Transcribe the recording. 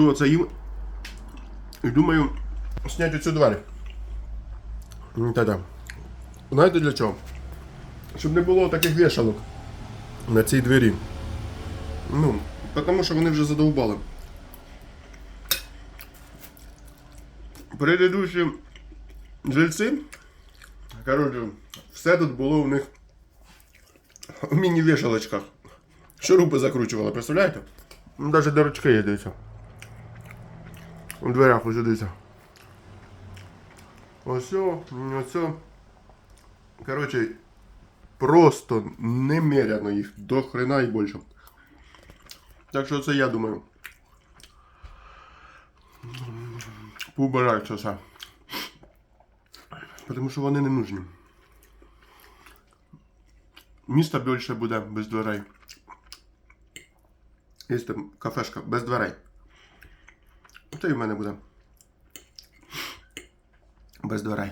Оце їм. І думаю, зняти оцю двері. Та-да. Знаєте для чого? Щоб не було таких вішалок на цій двері. Ну, тому що вони вже задовбали. Предыдущі жильці, коротше, все тут було у них в міні-вішалочках. Шурупи закручували, представляєте? Навіть дирочки є, дивіться. У дверях ось дивіться. Ось, ось. о. Коротше, просто немеряно їх до хрена і більше. Так що це я думаю. Поубирають все. Тому що вони не нужні. Місто більше буде без дверей. Є там кафешка без дверей. Це і в мене буде. Без дверей.